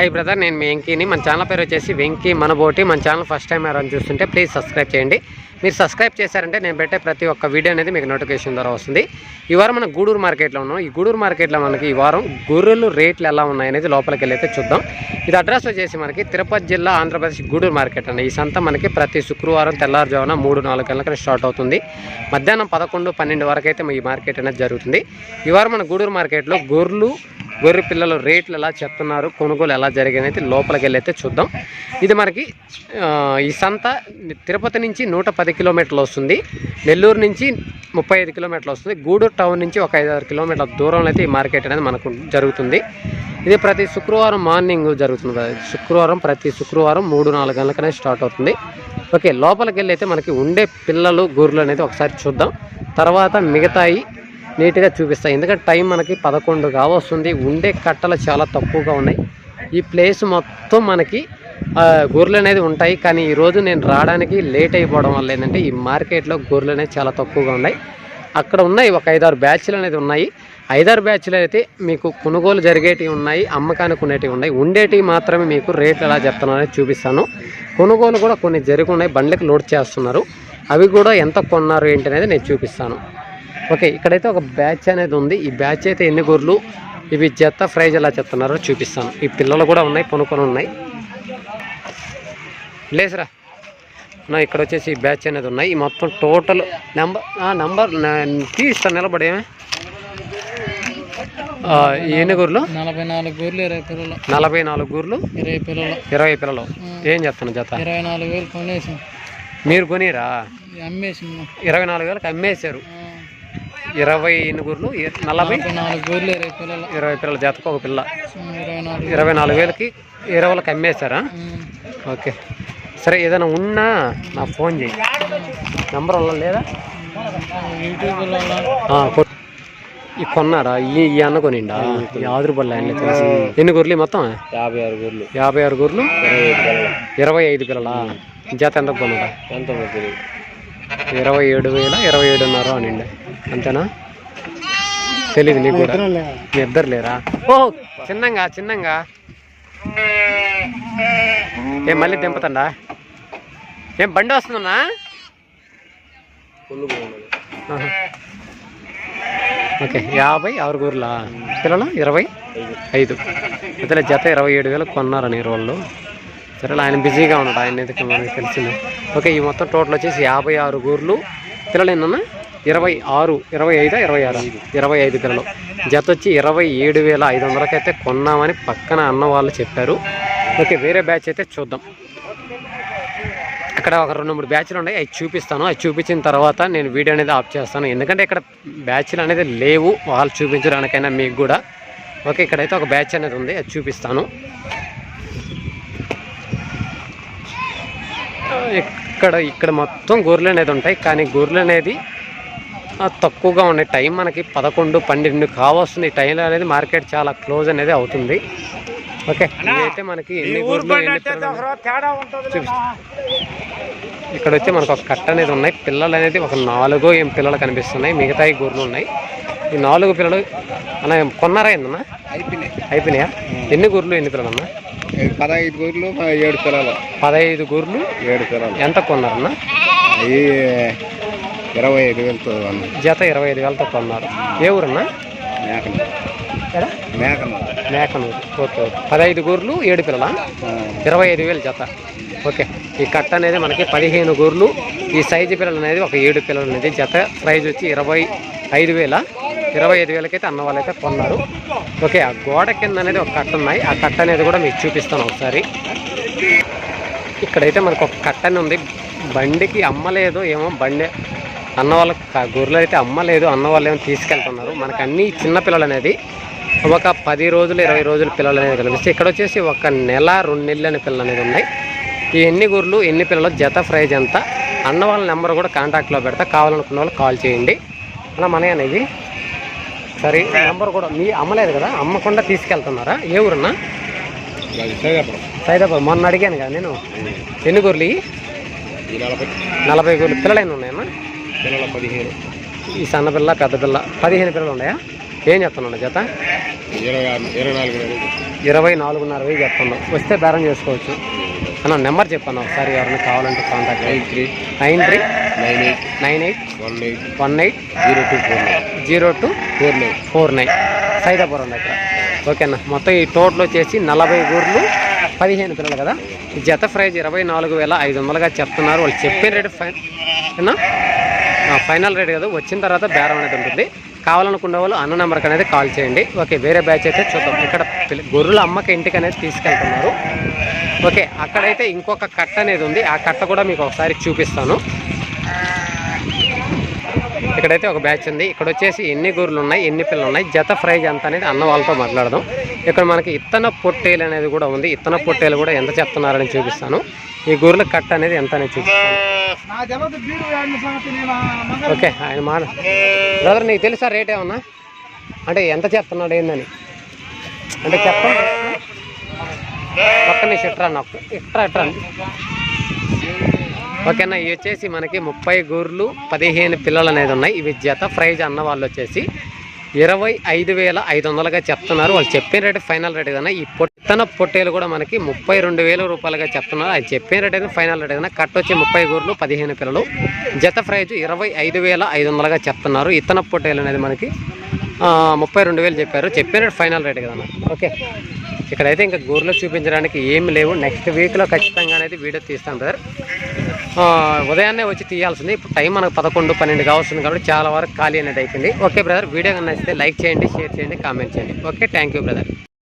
Hi brother నేను మీ వెంకీని. మన channel పేరు వచ్చేసి వెంకీ మనబోటి. మన ఛానల్ ఫస్ట్ టైం ఎవరైనా చూస్తుంటే ప్లీజ్ సబ్స్క్రైబ్ చేయండి. మీరు సబ్స్క్రైబ్ చేశారంటే నేను పెట్టే ప్రతి ఒక్క వీడియో అనేది మీకు నోటిఫికేషన్ ద్వారా వస్తుంది. ఈ వారం మనం గూడూరు మార్కెట్లో ఉన్నాం. ఈ గూడూరు మార్కెట్లో మనకి ఈ వారం గొర్రెలు రేట్లు ఎలా ఉన్నాయి అనేది లోపలికి వెళ్ళి చూద్దాం. ఇది అడ్రస్ వచ్చేసి మనకి తిరుపతి జిల్లా ఆంధ్రప్రదేశ్ గూడూరు మార్కెట్ అండి. ఈ సంత మనకి ప్రతి శుక్రవారం తెల్లారుజామున మూడు నాలుగు గంటలకు స్టార్ట్ అవుతుంది. మధ్యాహ్నం పదకొండు పన్నెండు వరకు అయితే ఈ మార్కెట్ అనేది జరుగుతుంది. ఈ వారం మన గూడూరు మార్కెట్లో గొర్రెలు గొర్రె పిల్లలు రేట్లు ఎలా చెప్తున్నారు కొనుగోలు ఎలా జరిగినైతే లోపలికి వెళ్ళి చూద్దాం. ఇది మనకి ఈ సంత తిరుపతి నుంచి నూట పది కిలోమీటర్లు వస్తుంది. నెల్లూరు నుంచి ముప్పై ఐదు కిలోమీటర్లు వస్తుంది. గూడూరు టౌన్ నుంచి ఒక ఐదు ఆరు కిలోమీటర్ల దూరంలో అయితే ఈ మార్కెట్ అనేది మనకు జరుగుతుంది. ఇది ప్రతి శుక్రవారం మార్నింగ్ జరుగుతుంది. కదా. శుక్రవారం ప్రతి శుక్రవారం మూడు నాలుగు గంటలకనే స్టార్ట్ అవుతుంది. ఓకే లోపలికి వెళ్ళి అయితే మనకి ఉండే పిల్లలు గొర్రెలు అనేది ఒకసారి చూద్దాం. తర్వాత మిగతాయి నీట్గా చూపిస్తాయి ఎందుకంటే టైం మనకి పదకొండు కావస్తుంది. ఉండే కట్టలు చాలా తక్కువగా ఉన్నాయి. ఈ ప్లేస్ మొత్తం మనకి గొర్రెలు అనేది ఉంటాయి. కానీ ఈరోజు నేను రావడానికి లేట్ అయిపోవడం వల్ల ఏంటంటే ఈ మార్కెట్లో గొర్రెలు అనేది చాలా తక్కువగా ఉన్నాయి. అక్కడ ఉన్నాయి ఒక ఐదారు బ్యాచ్లు అనేది ఉన్నాయి. ఐదారు బ్యాచ్లు అయితే మీకు కొనుగోలు జరిగేటివి ఉన్నాయి. అమ్మకానికి ఉండేటివి ఉన్నాయి. ఉండేటివి మాత్రమే మీకు రేట్లు ఎలా చెప్తున్నారో అనేది చూపిస్తాను. కొనుగోలు కూడా కొన్ని జరిగి ఉన్నాయి. బండ్లకి లోడ్ చేస్తున్నారు. అవి కూడా ఎంత కొన్నారు ఏంటి అనేది నేను చూపిస్తాను. ఓకే ఇక్కడైతే ఒక బ్యాచ్ అనేది ఉంది. ఈ బ్యాచ్ అయితే ఎన్ని గొర్రెలు? ఇవి జత ప్రైజ్ ఎలా చెప్తున్నారో చూపిస్తాను. ఈ పిల్లలు కూడా ఉన్నాయి కొనుక్కొని ఉన్నాయి. లేదురా నా ఇక్కడ వచ్చేసి ఈ బ్యాచ్ అనేది ఉన్నాయి. ఈ మొత్తం టోటల్ నెంబర్ నెంబర్ తీస్తాను నిలబడేమే ఎన్ని గొర్రెలు? నలభై నాలుగు గూర్లు ఇరవై పిల్లలు. నలభై నాలుగు గొర్రెలు ఇరవై పిల్లలు. ఇరవై పిల్లలు. ఏం చెప్తాను జత? ఇరవై నాలుగు వేలు కొనేసాం. మీరు కొనిరా? అమ్మేసాం ఇరవై నాలుగు వేలకు అమ్మేశారు. ఇరవై ఇ- నలభై గూర్లు ఇరవై పిల్లలు. జతకు ఒక పిల్ల. ఇరవై నాలుగు వేలకి ఇరవై వేలకు అమ్మేశారా? ఓకే. సరే ఏదైనా ఉన్నా నాకు ఫోన్ చేయి. నెంబర్ వల్ల లేదా? ఈ కొన్నారా ఈ ఈ అన్న కొనిండా? ఈ ఆదురుబల్ల తెలుసు. ఎన్ని గొర్రెలు ఈ మొత్తం? యాభై ఆరు గూర్లు యాభై ఆరు గొర్రెలు ఇరవై ఐదు పిల్లలా. జత ఎంత కొన్నాడా ఎంత ఇరవై ఏడు వేల ఇరవై ఏడున్నర అనిండి అంతేనా? తెలీదు నీకు కూడా. మీ ఇద్దరు లేరా? ఓ చిన్నంగా చిన్నంగా. ఏం మళ్ళీ దింపుతండా ఏం బండి వస్తుందన్నా. ఓకే యాభై ఆరు గూర్లా పిల్లలు? ఇరవై ఐదు. ఇతర జత ఇరవై ఏడు వేలకు కొన్నారని వాళ్ళు సరే ఆయన బిజీగా ఉన్నాడు. ఆయన ఎందుకు మనకి తెలిసింది? ఓకే ఈ మొత్తం టోటల్ వచ్చేసి యాభై ఆరు గూర్లు. పిల్లలు ఏంటన్నా ఇరవై ఆరు ఇరవై ఐదా ఇరవై ఆరు? ఇరవై ఐదు పిల్లలు. జత వచ్చి ఇరవై ఏడు వేల ఐదు వందలకైతే కొన్నామని పక్కన అన్న వాళ్ళు చెప్పారు. ఓకే వేరే బ్యాచ్ అయితే చూద్దాం. ఇక్కడ ఒక రెండు మూడు బ్యాచ్లు ఉన్నాయి. అవి చూపిస్తాను. అవి చూపించిన తర్వాత నేను వీడియో అనేది ఆఫ్ చేస్తాను. ఎందుకంటే ఇక్కడ బ్యాచ్లు అనేది లేవు. వాళ్ళు చూపించడానికైనా మీకు కూడా. ఓకే ఇక్కడైతే ఒక బ్యాచ్ అనేది ఉంది. అది చూపిస్తాను. ఇక్కడ ఇక్కడ మొత్తం గొర్రెలు అనేది ఉంటాయి. కానీ గొర్రెలు అనేది తక్కువగా ఉన్నాయి టైం మనకి పదకొండు పన్నెండు కావస్తుంది. ఈ టైంలో అనేది మార్కెట్ చాలా క్లోజ్ అనేది అవుతుంది. ఓకే మనకి ఎన్ని ఇక్కడ వచ్చి మనకు ఒక కట్ట అనేది ఉన్నాయి. పిల్లలు అనేది ఒక నాలుగో ఏం పిల్లలు కనిపిస్తున్నాయి. మిగతా గొర్రెలు ఉన్నాయి. ఈ నాలుగు పిల్లలు అన్న కొన్నారా ఏందన్నా? అయిపోయినాయి. అయిపోయినాయా? ఎన్ని గొర్రెలు ఎన్ని పిల్లలు అన్న పదహైదు గూర్లు ఏడు పిల్లలు. పదహైదు గొర్రెలు ఏడు పిల్లలు. ఎంత కొన్నారన్న? అవి ఇరవై ఐదు వేలతో అన్న జత ఇరవై ఐదు వేలతో కొన్నారు. ఏ ఊరన్నా? ఎక్కడ? మేకను మేకనూరు. Okay okay. పదహైదు గొర్రెలు ఏడు పిల్లల? ఇరవై ఐదు వేలు జత. ఓకే. ఈ కట్ట అనేది మనకి పదిహేను గొర్రెలు ఈ సైజు పిల్లలు అనేది ఒక ఏడు పిల్లలు అనేది జత. ప్రైజ్ వచ్చి ఇరవై ఐదు వేల? ఇరవై ఐదు వేలకైతే అన్న వాళ్ళైతే కొన్నారు. ఓకే ఆ గోడ కింద అనేది ఒక కట్ట ఉన్నాయి. ఆ కట్ట అనేది కూడా మీకు చూపిస్తాను ఒకసారి. ఇక్కడైతే మనకు ఒక కట్టని ఉంది. బండికి అమ్మలేదు ఏమో బండి అన్న వాళ్ళకి గొర్రెలు అయితే అమ్మలేదు అన్న వాళ్ళు ఏమో తీసుకెళ్తున్నారు. మనకు అన్ని చిన్న పిల్లలు అనేది ఒక పది రోజులు ఇరవై రోజులు పిల్లలు అనేది కనిపిస్తాయి ఇక్కడ వచ్చేసి ఒక నెల రెండు నెలలు అనే పిల్లలు అనేది ఉన్నాయి. ఈ ఎన్ని గొర్రెలు ఎన్ని పిల్లలు జత ప్రైజ్ ఎంత? అన్న వాళ్ళ నెంబర్ కూడా కాంటాక్ట్లో పెడతా. కావాలనుకున్న వాళ్ళు కాల్ చేయండి. అలా మన అనేది సరే నెంబర్ కూడా మీ అమ్మలేదు కదా? అమ్మకుండా తీసుకెళ్తున్నారా? ఏ ఊరన్నా? సైదాబాద్ మొన్న అడిగాను కదా నేను. ఎన్ని గొర్రెలు నలభై. గొర్రెలు. పిల్లలు ఎన్ని ఉన్నాయన్నా పిల్లల పదిహేను. ఈ సన్న పిల్ల పెద్ద పిల్ల పదిహేను పిల్లలు ఉన్నాయా? ఏం చెప్తున్నాను జత? ఇరవై ఆరు ఇరవై నాలుగు. వేలు ఇరవై నాలుగున్నర వెయ్యి చెప్తున్నాం వస్తే బేరం చేసుకోవచ్చు. అన్న నెంబర్ చెప్పాను ఒకసారి ఎవరైనా కావాలంటే contact nine three nine three nine eight nine eight one eight one eight zero two four nine zero two four nine four nine Saidapuram దగ్గర. ఓకేనా మొత్తం ఈ టోటల్ వచ్చేసి నలభై గూర్లు పదిహేను పిల్లలు కదా? జత ప్రైజ్ ఇరవై నాలుగు వేల ఐదు వందలుగా చెప్తున్నారు. వాళ్ళు చెప్పిన రేటు ఫైన్ ఫైనల్ రేట్ కదా. వచ్చిన తర్వాత బేరం అనేది ఉంటుంది. కావాలనుకున్న వాళ్ళు అన్న నెంబర్కి అనేది కాల్ చేయండి. ఓకే వేరే బ్యాచ్ అయితే చూద్దాం. ఇక్కడ గొర్రెల అమ్మక ఇంటికి అనేది తీసుకెళ్తున్నారు. ఓకే అక్కడైతే ఇంకొక కట్ట అనేది ఉంది. ఆ కట్ట కూడా మీకు ఒకసారి చూపిస్తాను. ఇక్కడైతే ఒక బ్యాచ్ ఉంది. ఇక్కడ వచ్చేసి ఎన్ని గూర్లు ఉన్నాయి ఎన్ని పిల్లలు ఉన్నాయి జత ప్రైజ్ ఎంత అనేది అన్న వాళ్ళతో మాట్లాడదాం. ఇక్కడ మనకి ఇత్తన పొట్టేలు అనేది కూడా ఉంది. ఇత్తన పొట్టేలు కూడా ఎంత చెప్తున్నారని చూపిస్తాను. ఈ గూర్ల కట్ట అనేది ఎంత అనేది చూపిస్తాను. ఓకే ఆయన మాట. బ్రదర్ నీకు తెలుసా రేట్ ఏమన్నా? అంటే ఎంత చెప్తున్నాడు ఏందని? అంటే చెప్పండి. పక్కన ఇట్రా నాకు ఇట్రా ఇట్రా. ఓకేనా ఇవి వచ్చేసి మనకి ముప్పై గూర్లు పదిహేను పిల్లలు అనేది ఉన్నాయి. ఇవి జత ప్రైజ్ అన్న వాళ్ళు వచ్చేసి ఇరవై ఐదు వేల ఐదు వందలుగా చెప్తున్నారు. వాళ్ళు చెప్పిన రేటు ఫైనల్ రేట్ ఏదైనా ఈ పొట్టన పొట్టేలు కూడా మనకి ముప్పై రెండు వేల రూపాయలుగా చెప్తున్నారు. అది చెప్పిన రేట్ అయితే ఫైనల్ రేట్ ఏదైనా కట్ వచ్చి ముప్పై గూర్లు పదిహేను పిల్లలు. జత ప్రైజ్ ఇరవై ఐదు వేల ఐదు వందలుగా చెప్తున్నారు. ఇతన పొట్టేలు అనేది మనకి ముప్పై రెండు వేలు చెప్పారు. చెప్పిన రేట్ ఫైనల్ రేట్ కదా ఓకే. ఇక్కడైతే ఇంకా గోర్లో చూపించడానికి ఏమి లేవు. నెక్స్ట్ వీక్లో ఖచ్చితంగా అనేది వీడియో తీస్తాం బ్రదర్ ఉదయాన్నే వచ్చి తీయాల్సింది. ఇప్పుడు టైం మనకు పదకొండు పన్నెండు కావాల్సింది కాబట్టి చాలా వరకు ఖాళీ అనేది అయిపోయింది. ఓకే బ్రదర్ వీడియో నచ్చితే లైక్ చేయండి షేర్ చేయండి కామెంట్ చేయండి. Okay thank you brother